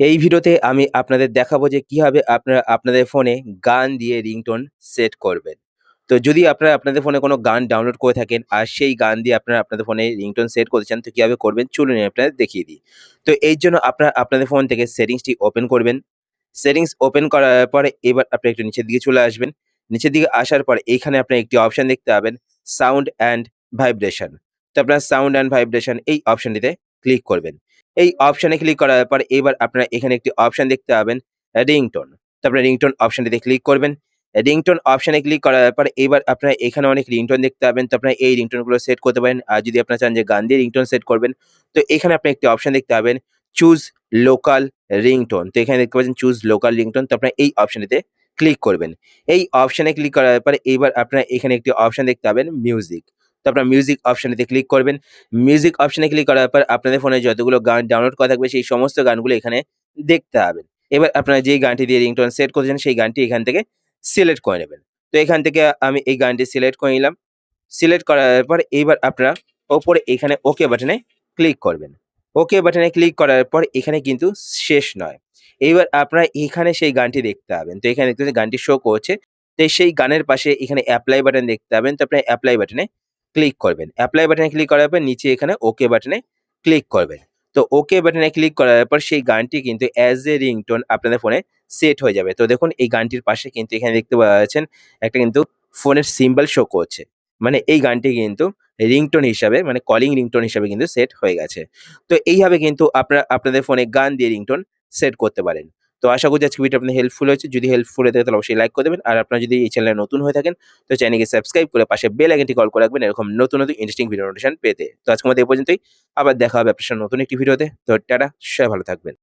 এই ভিডিওতে আমি আপনাদের দেখাবো যে কীভাবে আপনারা আপনাদের ফোনে গান দিয়ে রিংটোন সেট করবেন। তো যদি আপনারা আপনাদের ফোনে কোনো গান ডাউনলোড করে থাকেন আর সেই গান দিয়ে আপনারা আপনাদের ফোনে রিংটোন সেট করতে চান, তো কীভাবে করবেন চলুন আমি আপনাদের দেখিয়ে দিই। তো এর জন্য আপনারা আপনাদের ফোন থেকে সেটিংসটি ওপেন করবেন। সেটিংস ওপেন করার পরে এবার আপনি একটু নিচের দিকে চলে আসবেন। নিচের দিকে আসার পর এইখানে আপনারা একটি অপশন দেখতে পাবেন, সাউন্ড অ্যান্ড ভাইব্রেশন। তো আপনারা সাউন্ড অ্যান্ড ভাইব্রেশন এই অপশনটিতে ক্লিক করবেন। এই অপশনে ক্লিক করার পর এবার আপনারা এখানে একটি অপশন দেখতে পাবেন রিংটোন। তো আপনারা রিংটোন অপশনটিতে ক্লিক করবেন। রিংটোন অপশনে ক্লিক করার পর এবার আপনারা এখানে অনেক রিংটোন দেখতে পাবেন। তো আপনারা এই রিংটোনগুলো সেট করতে পারেন। আর যদি আপনারা চান যে গান দিয়ে রিংটোন সেট করবেন, তো এখানে আপনি একটি অপশন দেখতে পাবেন চুজ লোকাল রিংটোন। তো এখানে দেখতে পাচ্ছেন চুজ লোকাল রিংটোন। তো আপনারা এই অপশনটিতে ক্লিক করবেন। এই অপশনে ক্লিক করার পরে এবার আপনারা এখানে একটি অপশন দেখতে পাবেন মিউজিক। তো আপনারা মিউজিক অপশনটিতে ক্লিক করবেন। মিউজিক অপশনে ক্লিক করার পর আপনাদের ফোনে যতগুলো গান ডাউনলোড করা থাকবে, সেই সমস্ত গানগুলো এখানে দেখতে পাবেন। এবার আপনারা যেই গানটি দিয়ে রিংটোন সেট করছেন, সেই গানটি এখান থেকে সিলেক্ট করে নেবেন। তো এখান থেকে আমি এই গানটি সিলেক্ট করে নিলাম। সিলেক্ট করার পর এইবার আপনারা ওপরে এখানে ওকে বাটনে ক্লিক করবেন। ওকে বাটনে ক্লিক করার পর এখানে কিন্তু শেষ নয়। এইবার আপনারা এখানে সেই গানটি দেখতে পাবেন। তো এখানে দেখতে গানটি শো করছে। তো সেই গানের পাশে এখানে অ্যাপ্লাই বাটন দেখতে পাবেন। তো আপনারা অ্যাপ্লাই বাটনে ক্লিক করবেন। অ্যাপ্লাই বাটনে ক্লিক করার পর নিচে এখানে ওকে বাটনে ক্লিক করবেন। তো ওকে বাটনে ক্লিক করার পর সেই গানটি কিন্তু অ্যাজ এ রিংটোন আপনাদের ফোনে সেট হয়ে যাবে। তো দেখুন এই গানটির পাশে কিন্তু এখানে দেখতে পাচ্ছেন একটা কিন্তু ফোনের সিম্বল শো করছে। মানে এই গানটি কিন্তু রিংটোন হিসাবে মানে কলিং রিংটোন হিসাবে কিন্তু সেট হয়ে গেছে। তো এইভাবে কিন্তু আপনারা, আপনাদের ফোনে গান দিয়ে রিংটোন সেট করতে পারেন। তো আশা করছি আজকে ভিডিও আপনাদের হেল্পফুল হয়েছে। যদি হেল্পফুল হয়ে থাকে তাহলে অবশ্যই লাইক করে দেবেন। আর আপনারা যদি এই চ্যানেলে নতুন হয়ে থাকেন তো চ্যানেলকে সাবস্ক্রাইব করে পাশে বেল আইকনটি কল করে রাখবেন এরকম নতুন, নতুন ইন্টারেস্টিং ভিডিও নোটিফিকেশন পেতে। তো আজকের মতো এই পর্যন্তই। আবার দেখা হবে আপনার নতুন একটি ভিডিওতে। তো টাটা, সবাই ভালো থাকবেন।